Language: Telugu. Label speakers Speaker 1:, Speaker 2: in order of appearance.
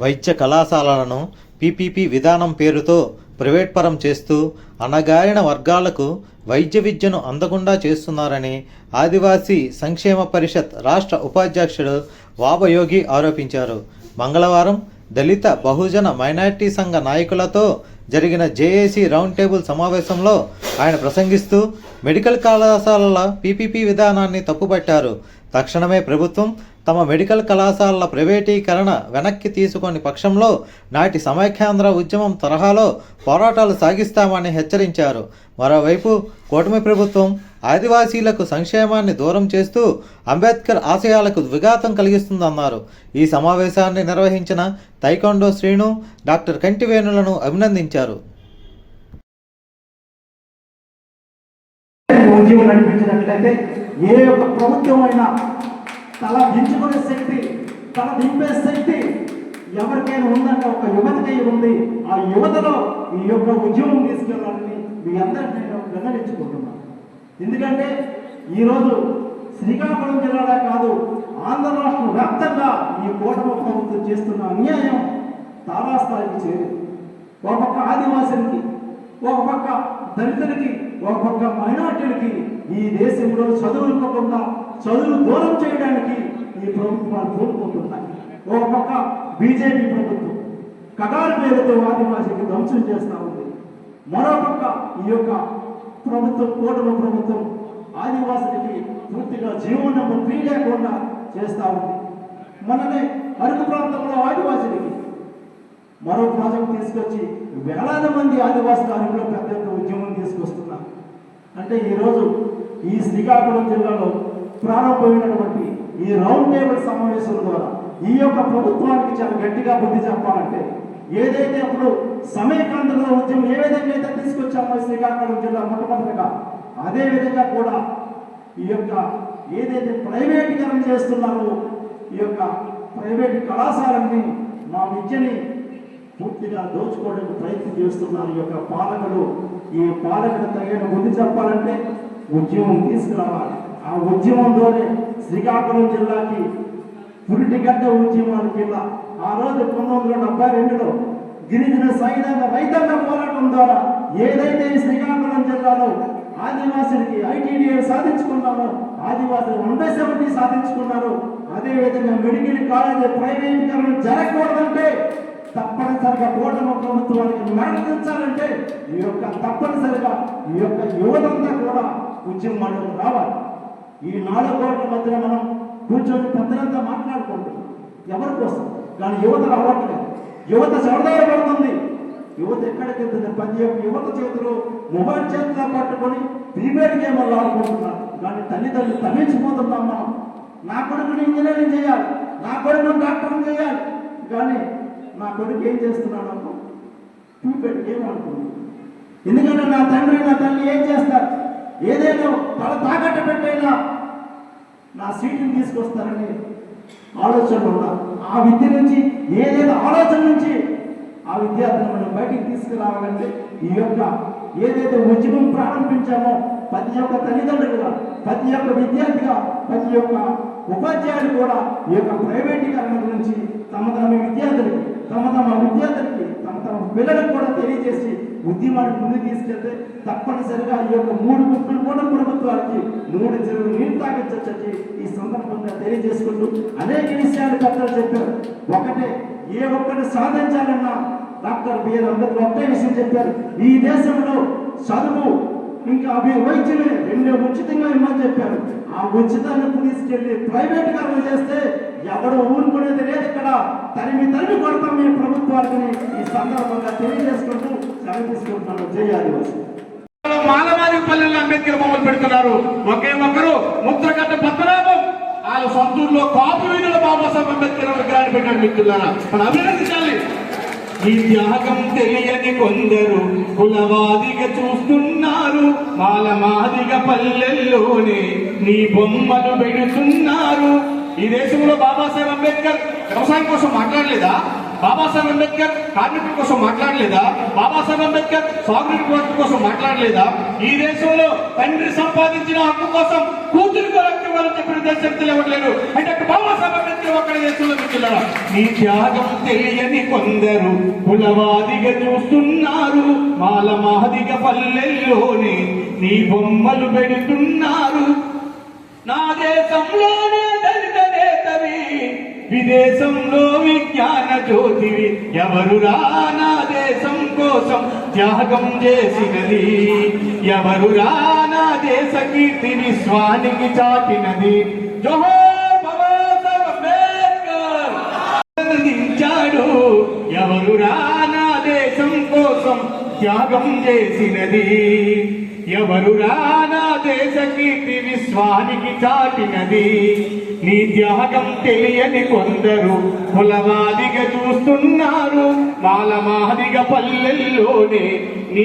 Speaker 1: వైద్య కళాశాలలను పీపీపీ విధానం పేరుతో ప్రైవేట్ పరం చేస్తూ అణగారిన వర్గాలకు వైద్య విద్యను అందకుండా చేస్తున్నారని ఆదివాసీ సంక్షేమ పరిషత్ రాష్ట్ర ఉపాధ్యక్షుడు వాబయోగి ఆరోపించారు. మంగళవారం దళిత బహుజన మైనార్టీ సంఘ నాయకులతో జరిగిన జేఏసీ రౌండ్ టేబుల్ సమావేశంలో ఆయన ప్రసంగిస్తూ మెడికల్ కళాశాలల పీపీపీ విధానాన్ని తప్పుపట్టారు. తక్షణమే ప్రభుత్వం తమ మెడికల్ కళాశాలల ప్రైవేటీకరణ వెనక్కి తీసుకొని పక్షంలో నాటి సమైక్యాంధ్ర ఉద్యమం తరహాలో పోరాటాలు సాగిస్తామని హెచ్చరించారు. మరోవైపు కూటమి ప్రభుత్వం ఆదివాసీలకు సంక్షేమాన్ని దూరం చేస్తూ అంబేద్కర్ ఆశయాలకు విఘాతం కలిగిస్తుందన్నారు. ఈ సమావేశాన్ని నిర్వహించిన తైకొండో శ్రీను డాక్టర్ కంటివేణులను అభినందించారు.
Speaker 2: నడిపించినట్లయితే ఏ ఒక్క ప్రభుత్వం అయినా తల దించుకునే శక్తి తల దింపే శక్తి ఎవరికైనా ఉందంటే ఒక యువతకి ఉంది. ఆ యువతలో ఈ యొక్క ఉద్యమం తీసుకెళ్ళాలని మీ అందరికీ నేను వెల్లడించుకుంటున్నాను ఎందుకంటే ఈరోజు శ్రీకాకుళం జిల్లాలో కాదు ఆంధ్ర రాష్ట్రం వ్యాప్తంగా ఈ కూటమి ప్రభుత్వం చేస్తున్న అన్యాయం తారాస్థాయికి చేరు ఒక్కొక్క పక్క ఒక పక్క దళితులకి ఒక పక్క మైనార్టీలకి ఈ దేశంలో చదువుకోకుండా చదువు దూరం చేయడానికి ఈ ప్రభుత్వాలు కోరుకుంటున్నాయి ఒక పక్క బీజేపీ ప్రభుత్వం కగారు పేరుతో ఆదివాసీకి ధ్వంసం చేస్తా ఉంది. మరోపక్క ఈ యొక్క ప్రభుత్వం కూటమి ప్రభుత్వం ఆదివాసులకి పూర్తిగా జీవన ఫ్రీ లేకుండా చేస్తా ఉంది. మననే అరుగు ప్రాంతంలో ఆదివాసులకి మరో ప్రాజెక్ట్ తీసుకొచ్చి వేలాది మంది ఆదివాసీ కార్మికులు పెద్ద ఎత్తున ఉద్యమం తీసుకొస్తున్నారు అంటే ఈరోజు ఈ శ్రీకాకుళం జిల్లాలో ప్రారంభమైనటువంటి ఈ రౌండ్ టేబుల్ సమావేశం ద్వారా ఈ యొక్క ప్రభుత్వానికి చాలా గట్టిగా బుద్ధి చెప్పాలంటే ఏదైతే అప్పుడు సమయకాంధ్రంలో ఉద్యమం ఏ విధంగా అయితే తీసుకొచ్చామో శ్రీకాకుళం జిల్లా మొట్టమొదటిగా అదే విధంగా కూడా ఈ యొక్క ఏదైతే ప్రైవేటీకరణ చేస్తున్నారో ఈ యొక్క ప్రైవేట్ కళాశాలని మా విద్యని పూర్తిగా దోచుకోవడానికి ప్రయత్నం చేస్తున్నారు. ఈ యొక్క పాలకులు ఈ పాలకుడు తగిన ముందు చెప్పాలంటే ఉద్యమం తీసుకురావాలి. ఆ ఉద్యమంలోనే శ్రీకాకుళం జిల్లాకి పురిటిగడ్డ ఉద్యమాల కింద ఆ రోజు పంతొమ్మిది వందల డెబ్బై రెండులో గిరిజన సైనిక రైతాంగ పోరాటం ద్వారా ఏదైతే శ్రీకాకుళం జిల్లాలో ఆదివాసులకి ఐటీడీఏ సాధించుకున్నామో ఆదివాసులు వన్ సెవెంటీ సాధించుకున్నారు అదేవిధంగా మెడికల్ కాలేజీ ప్రైవేటీకరణ జరగకూడదంటే తప్పనిసరిగా కూటమి ప్రభుత్వానికి మరణించాలంటే ఈ యొక్క తప్పనిసరిగా ఈ యొక్క యువతంతా కూడా ఉద్యమంలో రావాలి. ఈ నాలుగు కోట్ల మధ్యన మనం కూర్చొని పెద్దలంతా మాట్లాడుకుంటున్నాం ఎవరి కోసం? కానీ యువత రావట్లేదు. యువత పడుతుంది. యువత ఎక్కడికి వెళ్తుంది? ప్రతి యువత చేతిలో మొబైల్ చేతిలో పట్టుకొని ప్రీపేడ్ గేమ్లు ఆడుకుంటున్నారు. కానీ తల్లిదండ్రులు తగ్గించిపోతున్నాం మనం. నా కొడుకుని ఇంజనీరింగ్ చేయాలి. నా కొడుకుని డాక్టర్ చేయాలి. కానీ నా కొడుకు ఏం చేస్తున్నాడు అమ్మ? చూపెట్టి గేమ్ ఎందుకంటే నా తండ్రి నా తల్లి ఏం చేస్తారు? ఏదైనా తల తాకట్టు పెట్టైనా నా సీట్ని తీసుకొస్తారని ఆలోచన ఉన్నా ఆ విద్య నుంచి ఏదైనా ఆలోచన నుంచి ఆ విద్యార్థిని మనం బయటికి తీసుకురావాలంటే ఈ యొక్క ఏదైతే ఉద్యమం ప్రారంభించామో ప్రతి ఒక్క తల్లిదండ్రులుగా ప్రతి ఒక్క విద్యార్థిగా ప్రతి ఒక్క ఉపాధ్యాయులు కూడా ఈ యొక్క ప్రైవేటీకరణ గురించి తమ తమ విద్యార్థులకి తమ తమ విద్యార్థులకి తమ తమ పిల్లలకు కూడా తెలియజేసి ఉద్యమాన్ని ముందుకు తీసుకెళ్తే తప్పనిసరిగా ఈ యొక్క మూడు ముప్పులు కూడా ప్రభుత్వాలకి మూడు చెరువులు నీరు తాగించచ్చని ఈ సందర్భంగా తెలియజేసుకుంటూ అనేక విషయాలు పెద్దలు చెప్పారు. ఒకటే ఏ ఒక్కటి సాధించాలన్నా డాక్టర్ బిఆర్ అంబేద్కర్ ఒకటే విషయం చెప్పారు. ఈ దేశంలో చదువు ఇంకా అవి వైద్యమే రెండే ఉచితంగా ఇమ్మని చెప్పారు. ఆ ఉచితాన్ని తీసుకెళ్ళి ప్రైవేట్గా చేస్తే ఎవరు ఊరుకునేది తెలియదు ఇక్కడ. తరిమి తరిమి కొడతాం మీ ప్రభుత్వానికి ఈ సందర్భంగా తెలియజేసుకుంటూ సెలవు తీసుకుంటున్నాను జై ఆదివాసి.
Speaker 3: మాలమాది పల్లెల్లో అంబేద్కర్ బొమ్మలు పెడుతున్నారు. ఒకే ఒక్కరు ముద్రగడ్డ పద్మనాభం. ఆయన సొంతూరులో కాపు వీధుల బాబాసాహెబ్ అంబేద్కర్ విగ్రహాన్ని పెట్టాడు మిత్రులారా. మనం అభినందించాలి ఈ త్యాగం తెలియని కొందరు కులవాదిగా చూస్తున్నారు. మాలమాదిగ పల్లెల్లోనే నీ బొమ్మలు పెడుతున్నారు. ఈ దేశంలో బాబాసాహెబ్ అంబేద్కర్ వ్యవసాయం కోసం మాట్లాడలేదా? బాబాసాహెబ్ అంబేద్కర్ కార్మికుల కోసం మాట్లాడలేదా? బాబాసాహెబ్ అంబేద్కర్ సాగునీటి వ్యవస్థ కోసం మాట్లాడలేదా? ఈ దేశంలో తండ్రి సంపాదించిన హక్కు కోసం కూతురు హక్కు చెప్పిన దేశం ఇవ్వట్లేదు అంటే అక్కడ బాబాసాహెబ్ అంబేద్కర్ ఒక్కడ దేశంలో మిత్రులారా నీ త్యాగం తెలియని కొందరు కులవాదిగా చూస్తున్నారు. మాల మహదిగ పల్లెల్లోనే నీ బొమ్మలు పెడుతున్నారు. నా దేశంలోనే విదేశంలో విజ్ఞాన జ్యోతివి ఎవరురా నా దేశం కోసం త్యాగం చేసినది? ఎవరురా నా దేశ కీర్తి విశ్వానికి చాటినది? జోహర్ బాబాసాహెబ్ ఎవరురా నా దేశం కోసం త్యాగం చేసినది? ఎవరు నా దేశ కీర్తి విశ్వానికి చాటినది? నీ త్యాగం తెలియని కొందరు కులవాదిగా చూస్తున్నారు. మాలమాదిగా పల్లెల్లోనే నీ